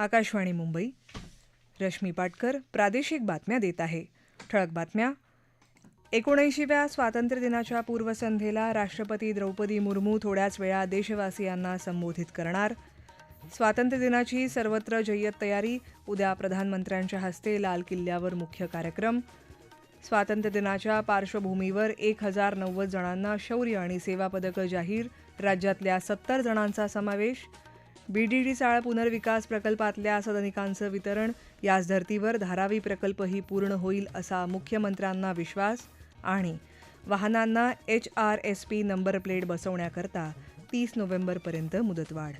आकाशवाणी मुंबई. रश्मी पाटकर प्रादेशिक बातम्या देत आहे. ठळक बातम्या. एकोणऐंशीव्या स्वातंत्र्यदिनाच्या पूर्वसंध्येला राष्ट्रपती द्रौपदी मुर्मू थोड्याच वेळा देशवासियांना संबोधित करणार. स्वातंत्र्यदिनाची सर्वत्र जय्यत तयारी उद्या प्रधानमंत्र्यांच्या हस्ते लाल किल्ल्यावर मुख्य कार्यक्रम. स्वातंत्र्यदिनाच्या पार्श्वभूमीवर एक हजार नव्वद जणांना शौर्य आणि सेवा पदकं जाहीर राज्यातल्या सत्तर जणांचा समावेश. बीडीडी चाळ पुनर्विकास प्रकल्पातल्या सदनिकांचं वितरण याच धर्तीवर धारावी प्रकल्पही पूर्ण होईल असा मुख्यमंत्र्यांना विश्वास आणि वाहनांना H R S P number plate बसवण्याकरता तीस नोव्हेंबरपर्यंत मुदतवाढ.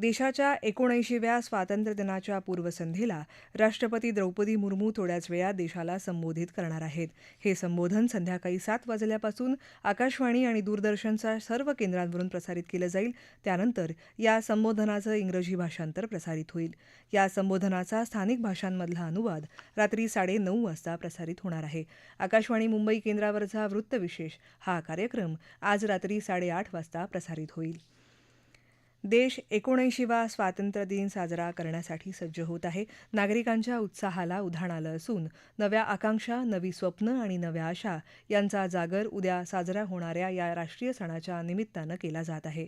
देशाच्या एकोणऐंशीव्या स्वातंत्र्यदिनाच्या पूर्वसंध्येला राष्ट्रपती द्रौपदी मुर्मू थोड्याच वेळात देशाला संबोधित करणार आहेत. हे संबोधन संध्याकाळी सात वाजल्यापासून आकाशवाणी आणि दूरदर्शनच्या सर्व केंद्रांवरून प्रसारित केलं जाईल. त्यानंतर या संबोधनाचं इंग्रजी भाषांतर प्रसारित होईल. या संबोधनाचा स्थानिक भाषांमधला अनुवाद रात्री साडेनऊ वाजता प्रसारित होणार आहे. आकाशवाणी मुंबई केंद्रावरचा वृत्तविशेष हा कार्यक्रम आज रात्री साडेआठ वाजता प्रसारित होईल. देश एकोणऐंशीवा स्वातंत्र्य दिन साजरा करण्यासाठी सज्ज होत आहे. नागरिकांच्या उत्साहाला उधाण आलं असून नव्या आकांक्षा नवी स्वप्न आणि नव्या आशा यांचा जागर उद्या साजरा होणाऱ्या या राष्ट्रीय सणाच्या निमित्तानं केला जात आहे.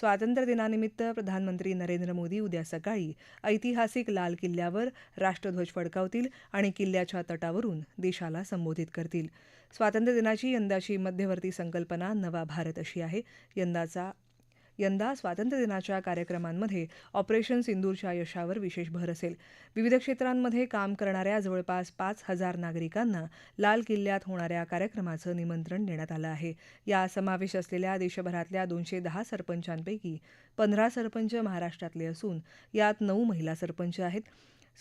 स्वातंत्र्यदिनानिमित्त प्रधानमंत्री नरेंद्र मोदी उद्या सकाळी ऐतिहासिक लाल किल्ल्यावर राष्ट्रध्वज फडकावतील आणि किल्ल्याच्या तटावरून देशाला संबोधित करतील. स्वातंत्र्यदिनाची यंदाची मध्यवर्ती संकल्पना नवा भारत अशी आहे. यंदाचा यंदा स्वातंत्र्यदिनाच्या कार्यक्रमांमध्ये ऑपरेशन सिंदूरच्या यशावर विशेष भर असेल. विविध क्षेत्रांमध्ये काम करणाऱ्या जवळपास पाच हजार नागरिकांना लाल किल्ल्यात होणाऱ्या कार्यक्रमाचं निमंत्रण देण्यात आलं आहे. या समावेश असलेल्या देशभरातल्या दोनशे दहा सरपंचांपैकी पंधरा सरपंच महाराष्ट्रातले असून यात नऊ महिला सरपंच आहेत.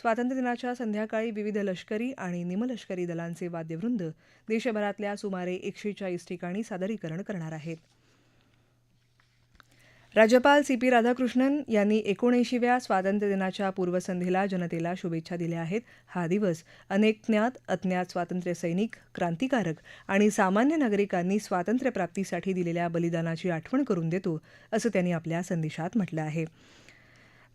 स्वातंत्र्यदिनाच्या संध्याकाळी विविध लष्करी आणि निमलष्करी दलांचे वाद्यवृंद देशभरातल्या सुमारे एकशे चाळीस ठिकाणी सादरीकरण करणार आहेत. राज्यपाल सी पी राधाकृष्णन यांनी एकोणऐंशीव्या स्वातंत्र्यदिनाच्या पूर्वसंध्येला जनतेला शुभेच्छा दिल्या आहेत. हा दिवस अनेक ज्ञात अज्ञात स्वातंत्र्य सैनिक क्रांतिकारक आणि सामान्य नागरिकांनी स्वातंत्र्यप्राप्तीसाठी दिलेल्या बलिदानाची आठवण करून देतो असं त्यांनी आपल्या संदेशात म्हटलं आहे.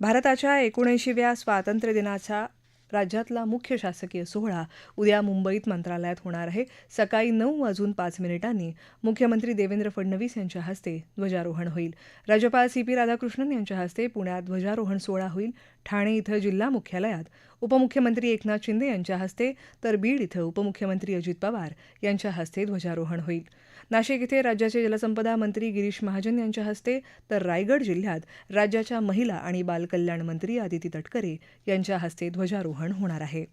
भारताच्या एकोणऐंशीव्या स्वातंत्र्यदिनाचा राज्यातला मुख्य शासकीय सोहळा उद्या मुंबईत मंत्रालयात होणार आहे. सकाळी नऊ वाजून पाच मिनिटांनी मुख्यमंत्री देवेंद्र फडणवीस यांच्या हस्ते ध्वजारोहण होईल. राज्यपाल सी पी राधाकृष्णन यांच्या हस्ते पुण्यात ध्वजारोहण सोहळा होईल. ठाणे इथं जिल्हा मुख्यालयात उपमुख्यमंत्री एकनाथ शिंदे यांच्या हस्ते तर बीड इथं उपमुख्यमंत्री अजित पवार यांच्या हस्ते ध्वजारोहण होईल. नाशिक इथे राज्याचे जलसंपदा मंत्री गिरीश महाजन यांच्या हस्ते तर रायगड जिल्ह्यात राज्याच्या महिला आणि बालकल्याण मंत्री आदिती तटकरे यांच्या हस्ते ध्वजारोहण होणार आहे.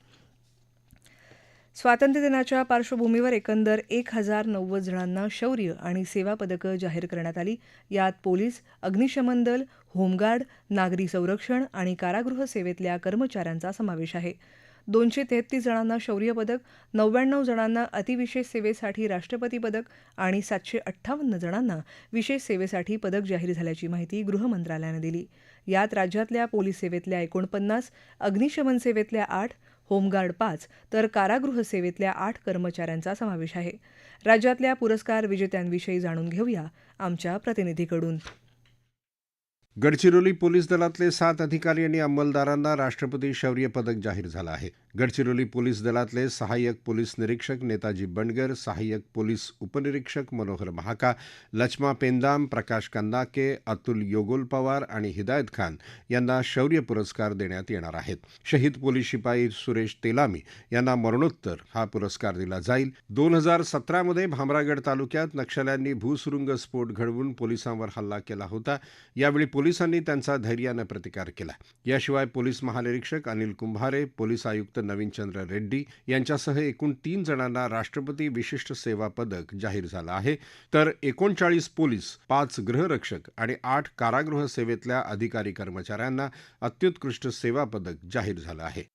स्वातंत्र्यदिनाच्या पार्श्वभूमीवर एकंदर एक हजार नव्वद जणांना शौर्य आणि सेवा पदकं जाहीर करण्यात आली. यात पोलीस अग्निशमन दल होमगार्ड नागरी संरक्षण आणि कारागृह सेवेतल्या कर्मचाऱ्यांचा समावेश आहे. दोनशे तेहतीस जणांना शौर्य पदक नव्याण्णव जणांना अतिविशेष सेवेसाठी राष्ट्रपती पदक आणि सातशे अठ्ठावन्न जणांना विशेष सेवेसाठी पदक जाहीर झाल्याची माहिती गृहमंत्रालयानं दिली. यात राज्यातल्या पोलीस सेवेतल्या एकोणपन्नास अग्निशमन सेवेतल्या आठ होमगार्ड पाच तर कारागृह सेवेतल्या आठ कर्मचाऱ्यांचा समावेश आहे. राज्यातल्या पुरस्कार विजेत्यांविषयी जाणून घेऊया आमच्या प्रतिनिधीकडून. गडचिरोली पोलीस दलातले सात अधिकारी आणि अंमलदारांना राष्ट्रपती शौर्य पदक जाहीर झालं आहे. गडचिरोली पोलीस दलातले सहाय्यक पोलीस निरीक्षक नेताजी बंडगर सहाय्यक पोलीस उपनिरीक्षक मनोहर महाका लचमा पेंदाम प्रकाश कंदाके अतुल योगोल पवार आणि हिदायत खान यांना शौर्य पुरस्कार देण्यात येणार आहेत. शहीद पोलीस शिपाई सुरेश तेलामी यांना मरणोत्तर हा पुरस्कार दिला जाईल. दोन हजार सतरामध्ये भामरागड तालुक्यात नक्षल्यांनी भूसुरुंग स्फोट घडवून पोलिसांवर हल्ला केला होता. यावेळी पोलिसांनी त्यांचा धैर्यानं प्रतिकार केला. याशिवाय पोलीस महानिरीक्षक अनिल कुंभारे पोलीस आयुक्त नवीनचंद्र रेड्डी यांच्यासह एकूण तीन जणांना राष्ट्रपती विशिष्ट सेवा पदक जाहीर झालं आहे. तर एकोणचाळीस पोलीस पाच गृहरक्षक आणि आठ कारागृह सेवेतल्या अधिकारी कर्मचाऱ्यांना अत्युत्कृष्ट सेवा पदक जाहीर झालं आहे.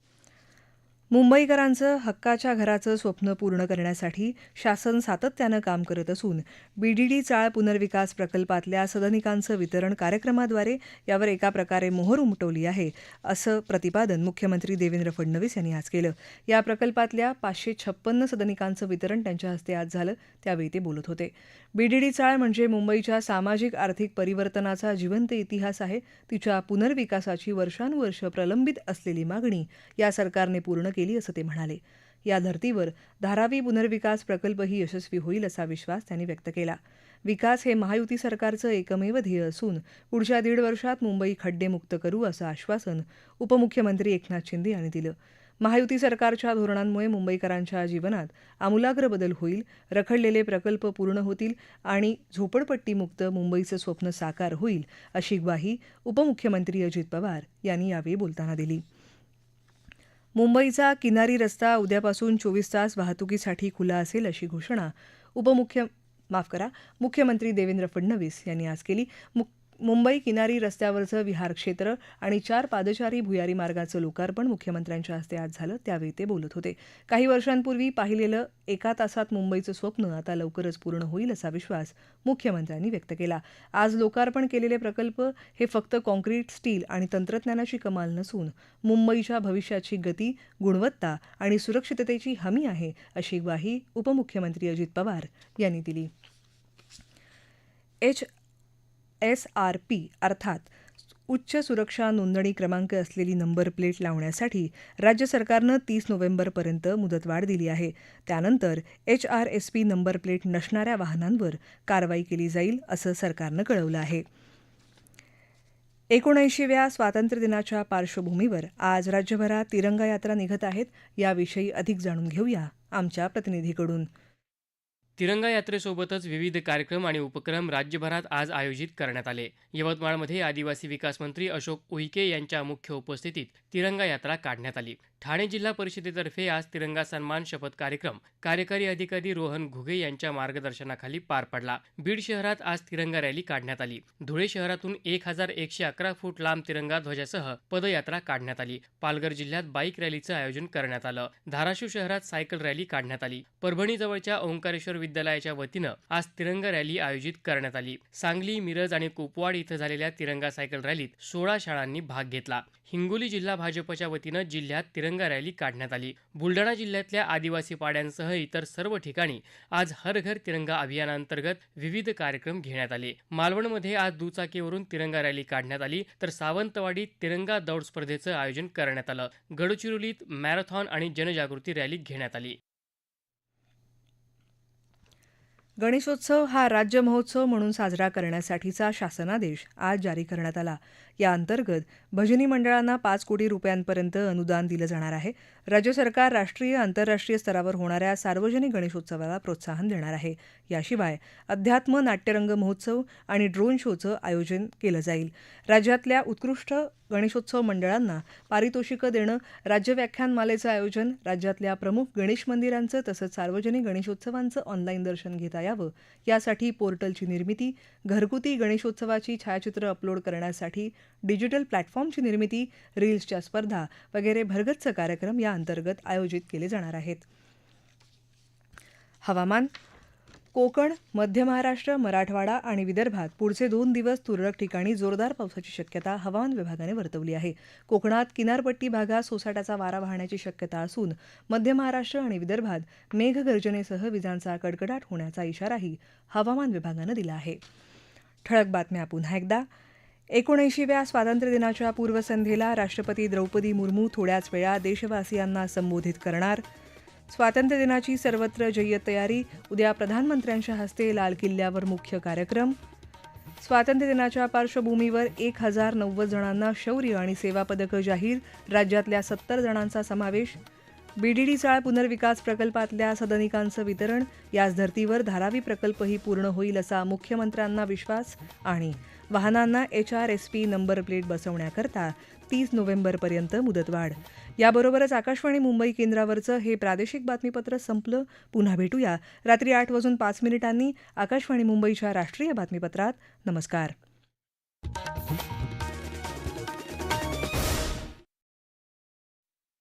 मुंबईकरांचं हक्काच्या घराचं स्वप्न पूर्ण करण्यासाठी शासन सातत्यानं काम करत असून बीडीडी चाळ पुनर्विकास प्रकल्पातल्या सदनिकांचं वितरण कार्यक्रमाद्वारे यावर एका प्रकारे मोहर उमटवली आहे असं प्रतिपादन मुख्यमंत्री देवेंद्र फडणवीस यांनी आज केलं. या प्रकल्पातल्या पाचशे छप्पन्न सदनिकांचं वितरण त्यांच्या हस्ते आज झालं त्यावेळी ते बोलत होते. बीडीडी चाळ म्हणजे मुंबईच्या सामाजिक आर्थिक परिवर्तनाचा जिवंत इतिहास आहे तिच्या पुनर्विकासाची वर्षानुवर्ष प्रलंबित असलेली मागणी या सरकारने पूर्ण केली असं ते म्हणाले. या धर्तीवर धारावी पुनर्विकास प्रकल्पही यशस्वी होईल असा विश्वास त्यांनी व्यक्त केला. विकास हे महायुती सरकारचं एकमेव ध्येय असून पुढच्या दीड वर्षात मुंबई खड्डेमुक्त करू असं आश्वासन उपमुख्यमंत्री एकनाथ शिंदे यांनी दिलं. महायुती सरकारच्या धोरणांमुळे मुंबईकरांच्या जीवनात आमूलाग्र बदल होईल रखडलेले प्रकल्प पूर्ण होतील आणि झोपडपट्टीमुक्त मुंबईचं स्वप्न साकार होईल अशी ग्वाही उपमुख्यमंत्री अजित पवार यांनी यावेळी बोलताना दिली. मुंबईचा किनारी रस्ता उद्यापासून चोवीस तास वाहतुकीसाठी खुला असेल अशी घोषणा उपमुख्य माफ करा मुख्यमंत्री देवेंद्र फडणवीस यांनी आज केली. मुक मुंबई किनारी रस्त्यावरचं विहार क्षेत्र आणि चार पादचारी भुयारी मार्गाचं लोकार्पण मुख्यमंत्र्यांच्या हस्ते आज झालं त्यावेळी ते बोलत होते. काही वर्षांपूर्वी पाहिलेलं एका तासात मुंबईचं स्वप्न आता लवकरच पूर्ण होईल असा विश्वास मुख्यमंत्र्यांनी व्यक्त केला. आज लोकार्पण केलेले प्रकल्प हे फक्त कॉन्क्रीट स्टील आणि तंत्रज्ञानाची कमाल नसून मुंबईच्या भविष्याची गती गुणवत्ता आणि सुरक्षिततेची हमी आहे अशी ग्वाही उपमुख्यमंत्री अजित पवार यांनी दिली. एच. एस आर पी अर्थात उच्च सुरक्षा नोंदणी क्रमांक असलेली नंबर प्लेट लावण्यासाठी राज्य सरकारनं तीस नोव्हेंबरपर्यंत मुदतवाढ दिली आहे. त्यानंतर H R S P number plate नसणाऱ्या वाहनांवर कारवाई केली जाईल असं सरकारनं कळवलं आहे. एकोणऐंशीव्या स्वातंत्र्यदिनाच्या पार्श्वभूमीवर आज राज्यभरात तिरंगा यात्रा निघत आहेत. याविषयी अधिक जाणून घेऊया आमच्या प्रतिनिधीकडून. तिरंगा यात्रेसोबतच विविध कार्यक्रम आणि उपक्रम राज्यभरात आज आयोजित करण्यात आले. यवतमाळमध्ये आदिवासी विकास मंत्री अशोक उईके यांच्या मुख्य उपस्थितीत तिरंगा यात्रा काढण्यात आली. ठाणे जिल्हा परिषदेतर्फे आज तिरंगा सन्मान शपथ कार्यक्रम. कार्यकारी अधिकारी रोहन घुगे यांच्या मार्गदर्शनाखाली पार पडला. बीड शहरात आज तिरंगा रॅली काढण्यात आली. धुळे शहरातून एक हजार एकशे अकरा फूट लांब तिरंगा ध्वजासह पदयात्रा काढण्यात आली. पालघर जिल्ह्यात बाईक रॅलीचं आयोजन करण्यात आलं. धाराशिव शहरात सायकल रॅली काढण्यात आली. परभणी जवळच्या ओंकारेश्वर विद्यालयाच्या वतीनं आज तिरंगा रॅली आयोजित करण्यात आली. सांगली मिरज आणि कुपवाड इथं झालेल्या तिरंगा सायकल रॅलीत सोळा शाळांनी भाग घेतला. हिंगोली जिल्हा भाजपच्या वतीनं जिल्ह्यात तिरंगा रॅली काढण्यात आली. बुलडाणा जिल्ह्यातल्या आदिवासी पाड्यांसह इतर सर्व ठिकाणी आज हर घर तिरंगा अभियानांतर्गत विविध कार्यक्रम घेण्यात आले. मालवणमध्ये आज दुचाकीवरून तिरंगा रॅली काढण्यात आली तर सावंतवाडीत तिरंगा दौड स्पर्धेचं आयोजन करण्यात आलं. गडचिरोलीत मॅरेथॉन आणि जनजागृती रॅली घेण्यात आली. गणेशोत्सव हा राज्य महोत्सव म्हणून साजरा करण्यासाठीचा शासनादेश आज जारी करण्यात आला. या अंतर्गत भजनी मंडळांना पाच कोटी रुपयांपर्यंत अनुदान दिलं जाणार आहे. राज्य सरकार राष्ट्रीय आंतरराष्ट्रीय स्तरावर होणाऱ्या सार्वजनिक गणेशोत्सवाला प्रोत्साहन देणार आहे. याशिवाय अध्यात्म नाट्यरंग महोत्सव आणि ड्रोन शोचं आयोजन केलं जाईल. राज्यातल्या उत्कृष्ट गणेशोत्सव मंडळांना पारितोषिकं देणं राज्य व्याख्यानमालेचं आयोजन राज्यातल्या प्रमुख गणेश मंदिरांचं तसंच सार्वजनिक गणेशोत्सवांचं ऑनलाईन दर्शन घेता यावं यासाठी पोर्टलची निर्मिती घरगुती गणेशोत्सवाची छायाचित्र अपलोड करण्यासाठी डिजिटल प्लॅटफॉर्मची निर्मिती रील्सच्या स्पर्धा वगैरे भरगच्च कार्यक्रम या अंतर्गत आयोजित केले जाणार आहेत. हवामान कोकण मध्य महाराष्ट्र मराठवाडा आणि विदर्भात पुढचे दोन दिवस तुरळक ठिकाणी जोरदार पावसाची शक्यता हवामान विभागाने वर्तवली आहे. कोकणात किनारपट्टी भागात सोसाट्याचा वारा वाहण्याची शक्यता असून मध्य महाराष्ट्र आणि विदर्भात मेघगर्जनेसह विजांचा कडकडाट होण्याचा इशाराही हवामान विभागानं दिला आहे. ठळक बातम्या पुन्हा एकदा. एकोणऐंशीव्या स्वातंत्र्यदिनाच्या पूर्वसंध्येला राष्ट्रपती द्रौपदी मुर्मू थोड्याच वेळा देशवासियांना संबोधित करणार. स्वातंत्र्यदिनाची सर्वत्र जय्यत तयारी उद्या प्रधानमंत्र्यांच्या हस्ते लाल किल्ल्यावर मुख्य कार्यक्रम. स्वातंत्र्यदिनाच्या पार्श्वभूमीवर एक हजार नव्वद जणांना शौर्य आणि सेवा पदकं जाहीर राज्यातल्या सत्तर जणांचा समावेश. बीडीडी चाळ पुनर्विकास प्रकल्पातल्या सदनिकांचं वितरण याच धर्तीवर धारावी प्रकल्पही पूर्ण होईल असा मुख्यमंत्र्यांना विश्वास आणि वाहनांना H R S P number plate बसवण्याकरता तीस नोव्हेंबरपर्यंत मुदतवाढ. याबरोबरच आकाशवाणी मुंबई केंद्रावरचं हे प्रादेशिक बातमीपत्र संपलं. पुन्हा भेटूया. रात्री आठ वाजून पाच मिनिटांनी आकाशवाणी मुंबईच्या राष्ट्रीय बातमीपत्रात. नमस्कार.